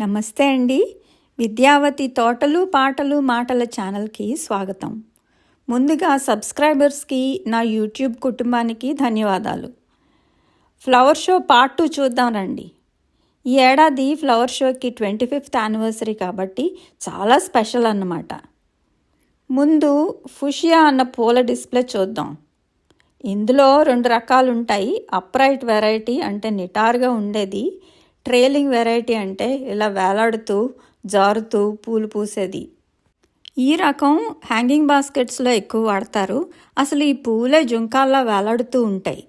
నమస్తే అండి. విద్యావతి తోటలు పాటలు మాటల ఛానల్కి స్వాగతం. ముందుగా సబ్స్క్రైబర్స్కి నా యూట్యూబ్ కుటుంబానికి ధన్యవాదాలు. ఫ్లవర్ షో పార్ట్ టూ చూద్దాం రండి. ఈ ఏడాది ఫ్లవర్ షోకి ట్వంటీ ఫిఫ్త్ యానివర్సరీ కాబట్టి చాలా స్పెషల్ అన్నమాట. ముందు ఫుషియా అన్న పూల డిస్ప్లే చూద్దాం. ఇందులో రెండు రకాలు ఉంటాయి అప్రైట్ వెరైటీ అంటే నిటారుగా ఉండేది. ట్రైలింగ్ వెరైటీ అంటే ఇలా వేలాడుతూ జారుతూ పూలు పూసేది. ఈ రకం హ్యాంగింగ్ బాస్కెట్స్లో ఎక్కువ వాడతారు. అసలు ఈ పూలే జుంకాల్లా వేలాడుతూ ఉంటాయి.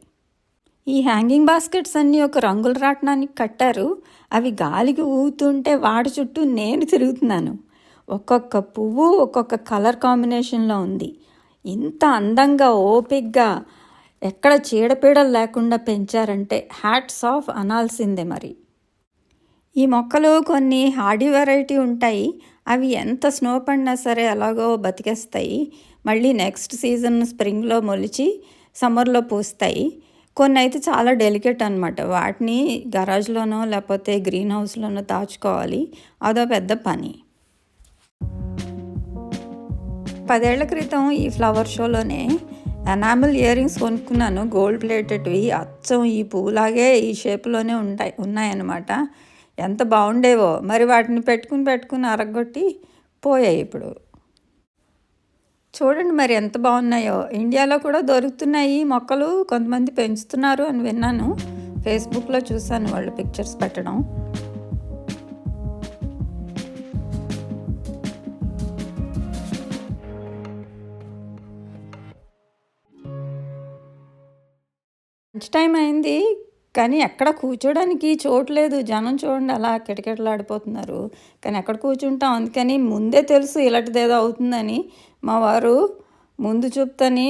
ఈ హ్యాంగింగ్ బాస్కెట్స్ అన్నీ ఒక రంగుల రాట్నానికి కట్టారు. అవి గాలికి ఊగుతుంటే వాడి చుట్టూ నేను తిరుగుతున్నాను. ఒక్కొక్క పువ్వు ఒక్కొక్క కలర్ కాంబినేషన్లో ఉంది. ఇంత అందంగా ఓపిక్గా ఎక్కడ చీడపీడలు లేకుండా పెంచారంటే హ్యాట్స్ ఆఫ్ అనాల్సిందే మరి. ఈ మొక్కలు కొన్ని హార్డీ వెరైటీ ఉంటాయి. అవి ఎంత స్నో పడినా సరే ఎలాగో బతికేస్తాయి. మళ్ళీ నెక్స్ట్ సీజన్ స్ప్రింగ్లో మొలిచి సమ్మర్లో పూస్తాయి. కొన్ని అయితే చాలా డెలికేట్ అనమాట వాటిని గరాజ్లోనో లేకపోతే గ్రీన్ హౌస్లోనో దాచుకోవాలి. అదో పెద్ద పని. పదేళ్ళ క్రితం ఈ ఫ్లవర్ షోలోనే ఎనామిల్ ఇయర్ రింగ్స్ కొనుక్కున్నాను. గోల్డ్ ప్లేటెడ్వి అచ్చం ఈ పువ్వులాగే ఈ షేప్లోనే ఉంటాయి ఉన్నాయన్నమాట. ఎంత బాగుండేవో. మరి వాటిని పెట్టుకుని పెట్టుకుని అరగొట్టి పోయాయి ఇప్పుడు. చూడండి మరి ఎంత బాగున్నాయో. ఇండియాలో కూడా దొరుకుతున్నాయి మొక్కలు. కొంతమంది పెంచుతున్నారు అని విన్నాను. ఫేస్బుక్లో చూశాను వాళ్ళు పిక్చర్స్ పెట్టడం. లంచ్ టైం అయింది. కానీ ఎక్కడ కూర్చోడానికి చోటు లేదు. జనం చూడండి అలా కిటకిటలాడిపోతున్నారు. కానీ ఎక్కడ కూర్చుంటాం? అందుకని ముందే తెలుసు ఇలాంటిదేదో అవుతుందని. మా వారు ముందు చూపుతని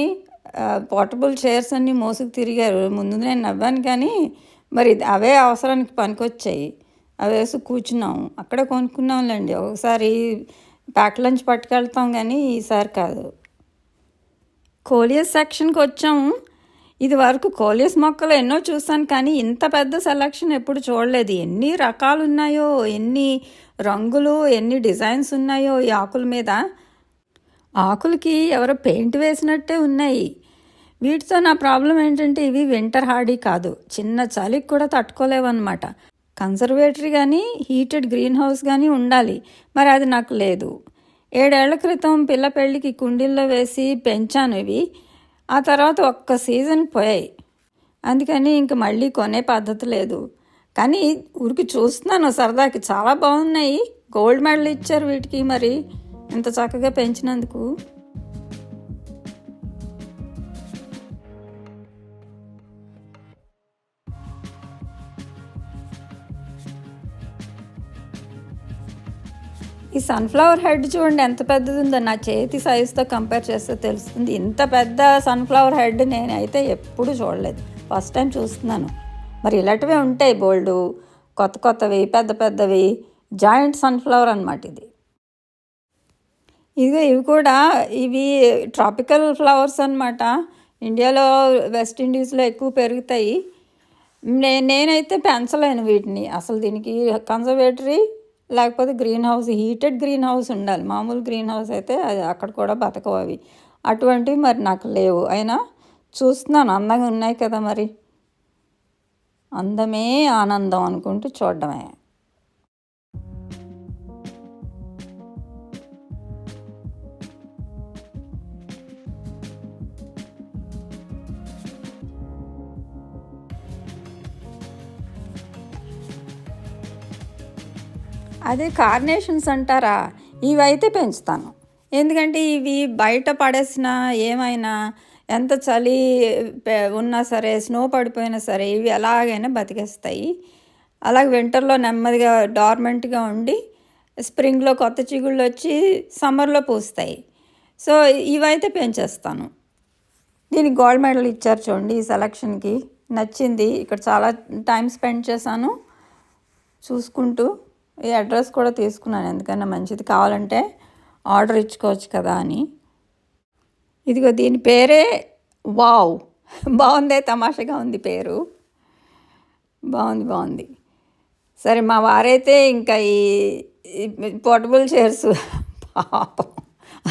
పోర్టబుల్ చైర్స్ అన్నీ మోసుకు తిరిగారు. ముందు నేను నవ్వాను కానీ మరి అవే అవసరానికి పనికొచ్చాయి. అవి వేసి కూర్చున్నాము అక్కడే కొనుక్కున్నాంలేండి. ఒకసారి ప్యాక్ లంచ్ పట్టుకెళ్తాం కానీ ఈసారి కాదు. కోలియస్ సెక్షన్కి వచ్చాము. ఇది వరకు కోలియస్ మొక్కలు ఎన్నో చూసాను కానీ ఇంత పెద్ద సెలక్షన్ ఎప్పుడు చూడలేదు. ఎన్ని రకాలు ఉన్నాయో ఎన్ని రంగులు ఎన్ని డిజైన్స్ ఉన్నాయో ఈ ఆకుల మీద. ఆకులకి ఎవరో పెయింట్ వేసినట్టే ఉన్నాయి. వీటితో నా ప్రాబ్లం ఏంటంటే ఇవి వింటర్ హార్డీ కాదు. చిన్న చలికి కూడా తట్టుకోలేవన్నమాట. కన్సర్వేటరీ కానీ హీటెడ్ గ్రీన్ హౌస్ కానీ ఉండాలి. మరి అది నాకు లేదు. ఏడేళ్ళ క్రితం పిల్ల పెళ్ళికి కుండీల్లో వేసి పెంచాను ఇవి. ఆ తర్వాత ఒక్క సీజన్ పోయాయి. అందుకని ఇంక మళ్ళీ కొనే పద్ధతి లేదు. కానీ ఊరికి చూస్తున్నాను సరదాకి చాలా బాగున్నాయి. గోల్డ్ మెడల్ ఇచ్చారు వీటికి మరి. ఇంత చక్కగా పెంచినందుకు. ఈ సన్ఫ్లవర్ హెడ్ చూడండి ఎంత పెద్దది ఉందో నా చేతి సైజుతో కంపేర్ చేస్తే తెలుస్తుంది. ఇంత పెద్ద సన్ఫ్లవర్ హెడ్ నేనైతే ఎప్పుడు చూడలేదు. ఫస్ట్ టైం చూస్తున్నాను. మరి ఇలాంటివే ఉంటాయి బోల్డు కొత్త కొత్తవి పెద్ద పెద్దవి జాయింట్ సన్ఫ్లవర్ అనమాట ఇది. ఇదిగో ఇవి కూడా ఇవి ట్రాపికల్ ఫ్లవర్స్ అనమాట ఇండియాలో వెస్ట్ ఇండీస్లో ఎక్కువ పెరుగుతాయి. నే నేనైతే పెంచలేను వీటిని. అసలు దీనికి కన్జర్వేటరీ లేకపోతే greenhouse heated greenhouse ఉండాలి. మామూలు గ్రీన్ హౌస్ అయితే అది అక్కడ కూడా బతకవు అవి. అటువంటివి మరి నాకు లేవు. అయినా చూస్తున్నాను అందంగా ఉన్నాయి కదా మరి. అందమే ఆనందం అనుకుంటూ చూడడమే. అదే కార్నేషన్స్ అంటారా? ఇవైతే పెంచుతాను. ఎందుకంటే ఇవి బయట పడేసిన ఏమైనా ఎంత చలి ఉన్నా సరే స్నో పడిపోయినా సరే ఇవి ఎలాగైనా బతికేస్తాయి. అలాగే వింటర్లో నెమ్మదిగా డార్మెంట్గా ఉండి స్ప్రింగ్లో కొత్త చిగుళ్ళు వచ్చి సమ్మర్లో పూస్తాయి. సో ఇవైతే పెంచేస్తాను. దీనికి గోల్డ్ మెడల్ ఇచ్చారు చూడండి ఈ సెలక్షన్కి నచ్చింది. ఇక్కడ చాలా టైం స్పెండ్ చేశాను. చూసుకుంటూ ఈ అడ్రస్ కూడా తీసుకున్నాను. ఎందుకన్నా మంచిది కావాలంటే ఆర్డర్ ఇచ్చుకోవచ్చు కదా అని. ఇదిగో దీని పేరే వావ్. బాగుందే తమాషగా ఉంది పేరు. బాగుంది బాగుంది. సరే మా వారైతే ఇంకా ఈ పోర్టబుల్ చైర్స్ పాపం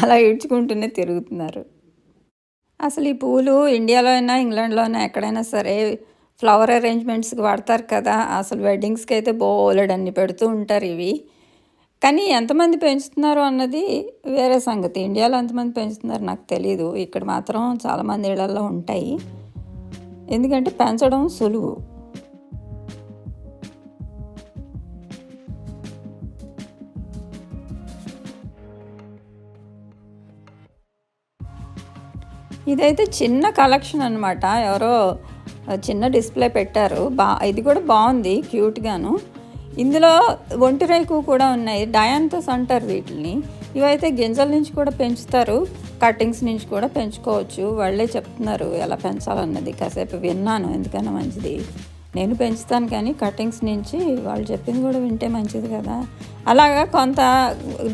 అలా ఇడ్చుకుంటూనే తిరుగుతున్నారు. అసలు ఈ పూలు ఇండియాలో అయినా ఇంగ్లాండ్లో అయినా ఎక్కడైనా సరే ఫ్లవర్ అరేంజ్మెంట్స్కి వాడతారు కదా అసలు వెడ్డింగ్స్కి అయితే బోలెడన్ని పెడుతూ ఉంటారు ఇవి. కానీ ఎంతమంది పెంచుతున్నారు అన్నది వేరే సంగతి. ఇండియాలో ఎంతమంది పెంచుతున్నారు నాకు తెలీదు. ఇక్కడ మాత్రం చాలామంది ఇళ్ళలో ఉంటాయి. ఎందుకంటే పెంచడం సులువు. ఇదైతే చిన్న కలెక్షన్ అనమాట ఎవరో చిన్న డిస్ప్లే పెట్టారు. బా ఇది కూడా బాగుంది క్యూట్గాను ఇందులో ఒంటి రేకు కూడా ఉన్నాయి. డయాంతస్ అంటారు వీటిని ఇవైతే గింజల నుంచి కూడా పెంచుతారు. కటింగ్స్ నుంచి కూడా పెంచుకోవచ్చు. వాళ్ళే చెప్తున్నారు ఎలా పెంచాలన్నది. కాసేపు విన్నాను ఎందుకన్నా మంచిది. నేను పెంచుతాను కానీ కటింగ్స్ నుంచి వాళ్ళు చెప్పింది కూడా వింటే మంచిది కదా. అలాగా కొంత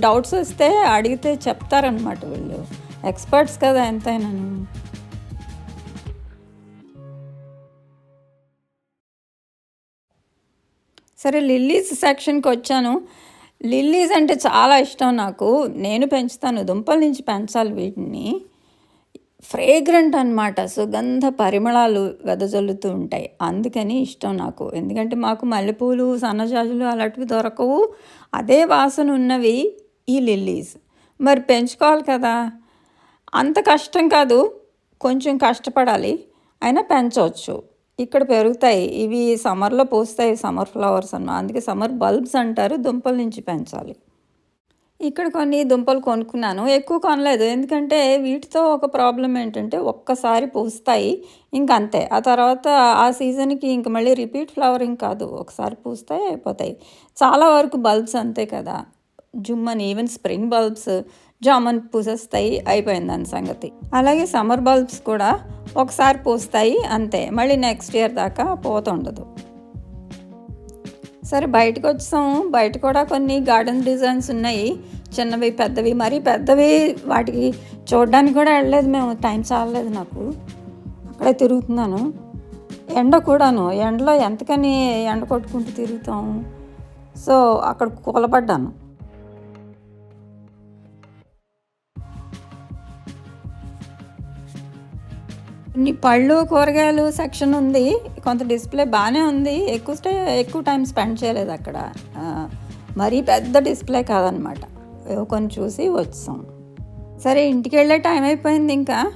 డౌట్స్ వస్తే అడిగితే చెప్తారనమాట వీళ్ళు. ఎక్స్పర్ట్స్ కదా ఎంతైనాను. సరే లిల్లీస్ సెక్షన్కి వచ్చాను. లిల్లీస్ అంటే చాలా ఇష్టం నాకు. నేను పెంచుతాను దుంపల నుంచి పెంచాలి వీటిని. ఫ్రేగ్రెంట్ అనమాట సుగంధ పరిమళాలు వెదజల్లుతూ ఉంటాయి. అందుకని ఇష్టం నాకు. ఎందుకంటే మాకు మల్లెపూలు సన్నజాజులు అలాంటివి దొరకవు. అదే వాసన ఉన్నవి ఈ లిల్లీస్. మరి పెంచుకోవాలి కదా. అంత కష్టం కాదు. కొంచెం కష్టపడాలి. అయినా పెంచవచ్చు. ఇక్కడ పెరుగుతాయి. ఇవి సమ్మర్లో పూస్తాయి. సమ్మర్ ఫ్లవర్స్ అన్న. అందుకే సమ్మర్ బల్బ్స్ అంటారు. దుంపల నుంచి పెంచాలి. ఇక్కడ కొన్ని దుంపలు కొనుక్కున్నాను. ఎక్కువ కొనలేదు. ఎందుకంటే వీటితో ఒక ప్రాబ్లం ఏంటంటే ఒక్కసారి పూస్తాయి. ఇంక అంతే. ఆ తర్వాత ఆ సీజన్కి ఇంక మళ్ళీ రిపీట్ ఫ్లవరింగ్ కాదు. ఒకసారి పూస్తాయి అయిపోతాయి. చాలా వరకు బల్బ్స్ అంతే కదా. జుమ్మని ఈవెన్ స్ప్రింగ్ బల్బ్స్ జామన్ పూసేస్తాయి అయిపోయింది దాని సంగతి. అలాగే సమ్మర్ బల్బ్స్ కూడా ఒకసారి పూస్తాయి అంతే. మళ్ళీ నెక్స్ట్ ఇయర్ దాకా పోతుండదు. సరే బయటకు వచ్చాం. బయట కూడా కొన్ని గార్డెన్ డిజైన్స్ ఉన్నాయి. చిన్నవి పెద్దవి మరీ పెద్దవి వాటికి చూడడానికి కూడా వెళ్ళలేదు మేము. టైం చాలలేదు నాకు. అక్కడే తిరుగుతున్నాను. ఎండ కూడాను. ఎండలో ఎంతకని ఎండ కొట్టుకుంటూ తిరుగుతాం. సో అక్కడ కూలబడ్డాను. పళ్ళు కూరగాయలు సెక్షన్ ఉంది. కొంత డిస్ప్లే బాగానే ఉంది. ఎక్కువ స్టే ఎక్కువ టైం స్పెండ్ చేయలేదు అక్కడ. మరీ పెద్ద డిస్ప్లే కాదనమాట. కొన్ని చూసి వచ్చాం. సరే ఇంటికి వెళ్ళే టైం అయిపోయింది ఇంకా.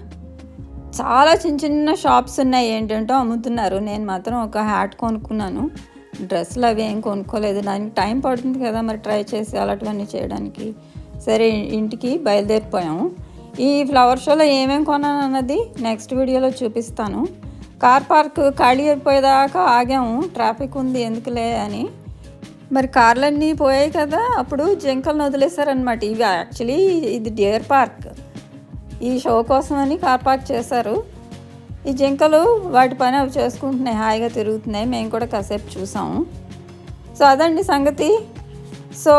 చాలా చిన్న చిన్న షాప్స్ ఉన్నాయి. ఏంటంటో అమ్ముతున్నారు. నేను మాత్రం ఒక హ్యాట్ కొనుక్కున్నాను. డ్రెస్సులు అవి ఏం కొనుక్కోలేదు. దానికి టైం పడుతుంది కదా మరి ట్రై చేసి అలాంటివన్నీ చేయడానికి. సరే ఇంటికి బయలుదేరిపోయాము ఈ ఫ్లవర్ షోలో ఏమేమి కొన్నాను అన్నది నెక్స్ట్ వీడియోలో చూపిస్తాను. కార్ పార్క్ ఖాళీ అయిపోయేదాకా ఆగాము ట్రాఫిక్ ఉంది ఎందుకులే అని. మరి కార్లన్నీ పోయాయి కదా అప్పుడు జింకలను వదిలేశారనమాట ఇవి యాక్చువల్లీ ఇది డియర్ పార్క్ ఈ షో కోసం అని కార్ పార్క్ చేశారు. ఈ జింకలు వాటి పని అవి చేసుకుంటున్నాయి హాయిగా తిరుగుతున్నాయి. మేము కూడా కాసేపు చూసాము. సో అదండి సంగతి. సో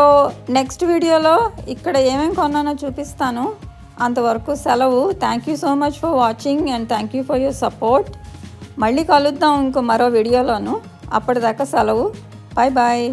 నెక్స్ట్ వీడియోలో ఇక్కడ ఏమేమి కొన్నానో చూపిస్తాను. అంతవరకు సెలవు. Thank you so much for watching and thank you for your support మళ్ళీ కలుద్దాం ఇంకో మరో వీడియోలోను. అప్పటిదాకా సెలవు. Bye bye